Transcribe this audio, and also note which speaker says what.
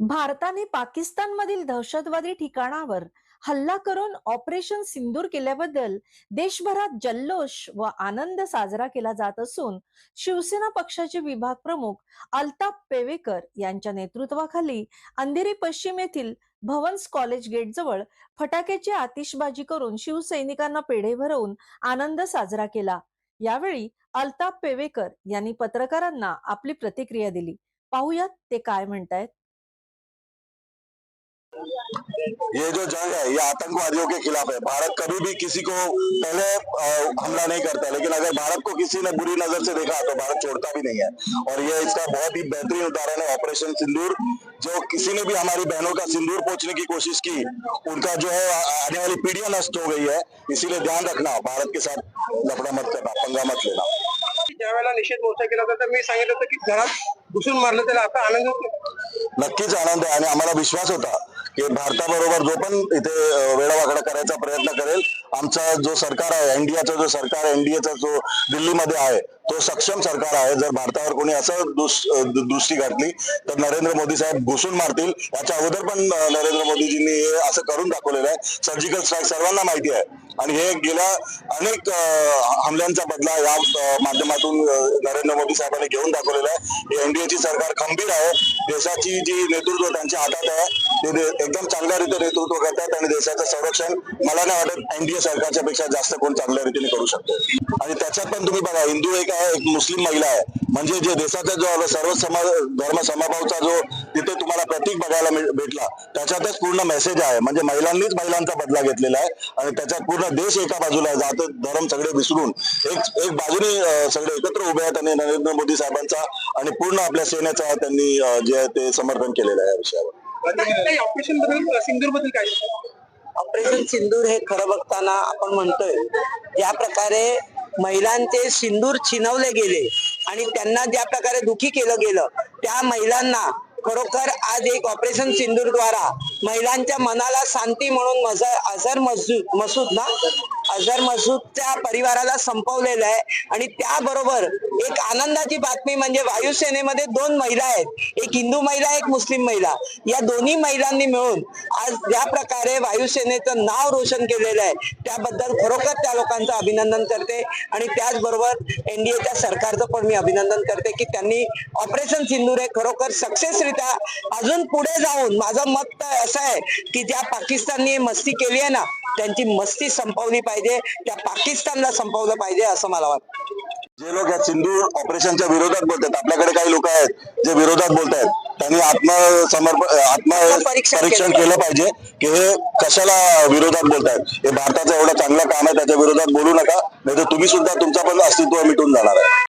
Speaker 1: भारताने पाकिस्तानमधील दहशतवादी ठिकाणावर हल्ला करून ऑपरेशन सिंदूर केल्याबद्दल देशभरात जल्लोष व आनंद साजरा केला जात असून शिवसेना पक्षाचे विभाग प्रमुख अल्ताफ पेवेकर यांच्या नेतृत्वाखाली अंधेरी पश्चिम येथील भवन्स कॉलेज गेट जवळ फटाक्याची आतिषबाजी करून शिवसैनिकांना पेढे भरवून आनंद साजरा केला. यावेळी अल्ताप पेवेकर यांनी पत्रकारांना आपली प्रतिक्रिया दिली. पाहुयात ते काय म्हणतायत?
Speaker 2: ये जो जंग है ये आतंकवादियों के खिलाफ है। भारत कभी भी किसी को पहले हमला नहीं करता लेकिन अगर भारत को किसी ने बुरी नज़र से देखा तो भारत छोड़ता भी नहीं है। और ये इसका बहुत ही बेहतरीन उदाहरण है ऑपरेशन सिंदूर। जो किसी ने भी हमारी बहनों का सिंदूर पहुँचने की कोशिश की उनका जो है आने वाली पीढ़ियाँ नष्ट हो गई है। इसीलिए ध्यान रखना भारत के साथ लफड़ा मत करना पंगा मत लेना।
Speaker 3: ज्या निषेध मोर्चा केला होता तर मी सांगितलं होतं की घरात घुसून मारलं त्याला आता आनंद होतो.
Speaker 2: नक्कीच आनंद आहे आणि आम्हाला विश्वास होता. की भारताबरोबर जो पण इथे वेळावाकडा वेडावाकडा करायचा प्रयत्न करेल आमचा जो सरकार आहे एनडीएचा जो सरकार एनडीएचा जो दिल्लीमध्ये आहे तो सक्षम सरकार आहे. जर भारतावर कोणी असं दृष्टी घातली तर नरेंद्र मोदी साहेब घुसून मारतील. याच्या अगोदर पण नरेंद्र मोदीजींनी असं करून दाखवलेलं आहे. सर्जिकल स्ट्राईक सर्वांना माहिती आहे. आणि हे गेल्या अनेक हमल्यांचा बदला या माध्यमातून नरेंद्र मोदी साहेबांनी घेऊन दाखवलेला आहे. एनडीएची सरकार खंबीर आहे. देशाची जी नेतृत्व त्यांच्या हातात आहे ते एकदम चांगल्या रीतीने नेतृत्व करतात आणि देशाचं संरक्षण मला नाही वाटत एनडीए सरकारच्या पेक्षा जास्त कोण चांगल्या रीतीने करू शकतो. आणि त्याच्यात पण तुम्ही बघा हिंदू एक आहे एक मुस्लिम महिला आहे. म्हणजे जे देशाचा जो सर्व समाज धर्म समभावचा जो तिथे तुम्हाला प्रतीक बघायला भेटला त्याच्यातच पूर्ण मेसेज आहे. म्हणजे महिलांनीच महिलांचा बदला घेतलेला आहे. आणि त्याच्यात पूर्ण देश एका बाजूला जात धर्म सगळे विसरून एक एक बाजूने सगळे एकत्र उभे आहेत आणि नरेंद्र मोदी साहेबांचा आणि पूर्ण आपल्या सेनेचा त्यांनी जे आहे ते समर्थन केलेलं आहे या विषयावर.
Speaker 3: ऑपरेशनबद्दल बद्दल काय
Speaker 4: ऑपरेशन सिंदूर हे खरं बघताना आपण म्हणतोय ज्या प्रकारे महिलांचे सिंदूर छिनवले गेले आणि त्यांना ज्या प्रकारे दुखी केलं गेलं त्या महिलांना खरोखर आज एक ऑपरेशन सिंदूर द्वारा महिलांच्या मनाला शांती म्हणून मज अझर मसूद मसूद ना? अझर मसूदच्या परिवाराला संपवलेलं आहे. आणि त्याबरोबर एक आनंदाची बातमी म्हणजे वायुसेनेमध्ये दोन महिला आहेत. एक हिंदू महिला एक मुस्लिम महिला. या दोन्ही महिलांनी मिळून आज ज्या प्रकारे वायुसेनेचं नाव रोशन केलेलं आहे त्याबद्दल खरोखर त्या लोकांचं अभिनंदन करते. आणि त्याचबरोबर एनडीएच्या सरकारचं पण मी अभिनंदन करते की त्यांनी ऑपरेशन सिंदूर हे खरोखर सक्सेसरित्या अजून पुढे जाऊन माझं मत तर असं आहे की ज्या पाकिस्ताननी मस्ती केली आहे ना त्यांची मस्ती संपवली पाहिजे त्या पाकिस्तानला संपवलं पाहिजे असं मला वाटतं.
Speaker 2: जे लोक या सिंधू ऑपरेशनच्या विरोधात बोलतात आपल्याकडे काही लोक आहेत जे विरोधात बोलत आहेत त्यांनी आत्मसमर्पण
Speaker 4: आत्मपरीक्षण
Speaker 2: केलं पाहिजे की हे कशाला विरोधात बोलतायत हे भारताचं एवढं चांगलं काम आहे त्याच्या विरोधात बोलू नका नाही तर तुम्ही सुद्धा तुमचा पण अस्तित्व मिटून जाणार आहे.